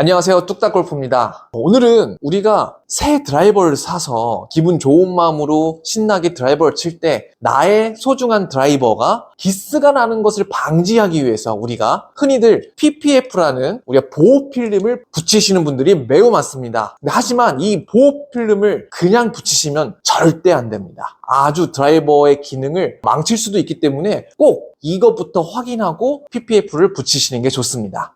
안녕하세요. 뚝딱골프입니다. 오늘은 우리가 새 드라이버를 사서 기분 좋은 마음으로 신나게 드라이버를 칠 때 나의 소중한 드라이버가 기스가 나는 것을 방지하기 위해서 우리가 흔히들 PPF라는 우리가 보호 필름을 붙이시는 분들이 매우 많습니다. 하지만 이 보호 필름을 그냥 붙이시면 절대 안 됩니다. 아주 드라이버의 기능을 망칠 수도 있기 때문에 꼭 이것부터 확인하고 PPF를 붙이시는 게 좋습니다.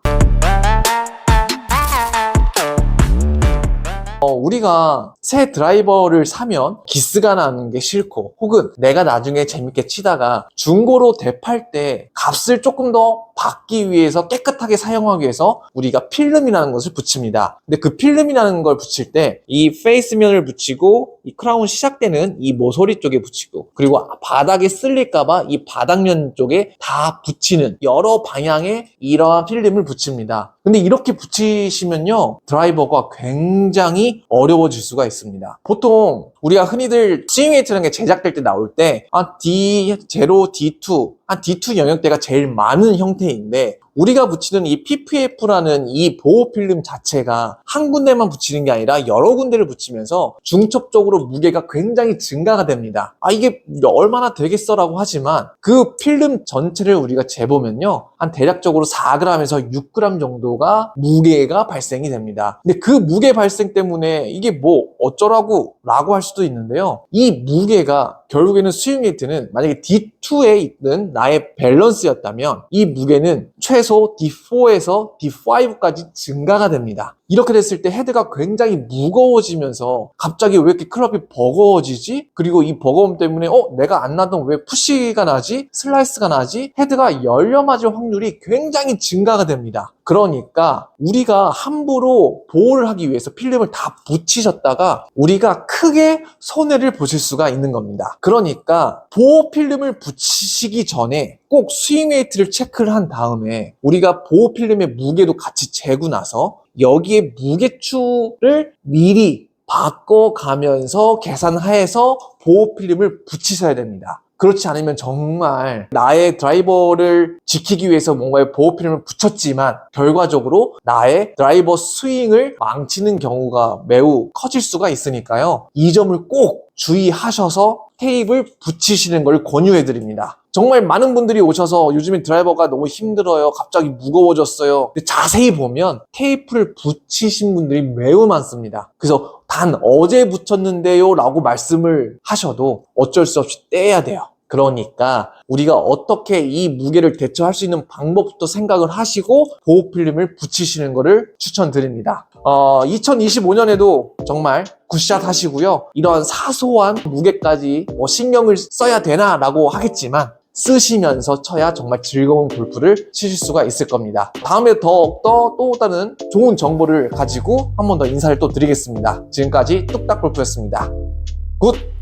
우리가 새 드라이버를 사면 기스가 나는 게 싫고 혹은 내가 나중에 재밌게 치다가 중고로 되팔 때 값을 조금 더 받기 위해서 깨끗하게 사용하기 위해서 우리가 필름이라는 것을 붙입니다. 근데 그 필름이라는 걸 붙일 때 이 페이스면을 붙이고 이 크라운 시작되는 이 모서리 쪽에 붙이고 그리고 바닥에 쓸릴까봐 이 바닥면 쪽에 다 붙이는 여러 방향의 이러한 필름을 붙입니다. 근데 이렇게 붙이시면요 드라이버가 굉장히 어려워질 수가 있습니다. 보통 우리가 흔히들 스윙웨이트라는 게 제작될 때 나올 때 아, D0, D2, 한 D2 영역대가 제일 많은 형태 인데 우리가 붙이는 이 PPF라는 이 보호 필름 자체가 한 군데만 붙이는 게 아니라 여러 군데를 붙이면서 중첩적으로 무게가 굉장히 증가가 됩니다. 아 이게 얼마나 되겠어라고 하지만 그 필름 전체를 우리가 재보면요 한 대략적으로 4g에서 6g 정도가 무게가 발생이 됩니다. 근데 그 무게 발생 때문에 이게 뭐 어쩌라고 라고 할 수도 있는데요. 이 무게가 결국에는 스윙 웨이트는 만약에 D2에 있는 나의 밸런스였다면 이 무게는 최소 D4에서 D5까지 증가가 됩니다. 이렇게 됐을 때 헤드가 굉장히 무거워지면서 갑자기 왜 이렇게 클럽이 버거워지지? 그리고 이 버거움 때문에 어 내가 안 나던 왜 푸시가 나지? 슬라이스가 나지? 헤드가 열려 맞을 확률이 굉장히 증가가 됩니다. 그러니까 우리가 함부로 보호를 하기 위해서 필름을 다 붙이셨다가 우리가 크게 손해를 보실 수가 있는 겁니다. 그러니까 보호 필름을 붙이시기 전에 꼭 스윙 웨이트를 체크를 한 다음에 우리가 보호 필름의 무게도 같이 재고 나서 여기에 무게추를 미리 바꿔가면서 계산하에서 보호 필름을 붙이셔야 됩니다. 그렇지 않으면 정말 나의 드라이버를 지키기 위해서 뭔가의 보호 필름을 붙였지만 결과적으로 나의 드라이버 스윙을 망치는 경우가 매우 커질 수가 있으니까요. 이 점을 꼭 주의하셔서 테이프를 붙이시는 걸 권유해 드립니다. 정말 많은 분들이 오셔서 요즘에 드라이버가 너무 힘들어요. 갑자기 무거워졌어요. 근데 자세히 보면 테이프를 붙이신 분들이 매우 많습니다. 그래서 단 어제 붙였는데요 라고 말씀을 하셔도 어쩔 수 없이 떼야 돼요. 그러니까 우리가 어떻게 이 무게를 대처할 수 있는 방법부터 생각을 하시고 보호 필름을 붙이시는 것을 추천드립니다. 어, 2025년에도 정말 굿샷 하시고요. 이런 사소한 무게까지 뭐 신경을 써야 되나라고 하겠지만 쓰시면서 쳐야 정말 즐거운 골프를 치실 수가 있을 겁니다. 다음에 더욱더 또 다른 좋은 정보를 가지고 한 번 더 인사를 또 드리겠습니다. 지금까지 뚝딱골프였습니다. 굿!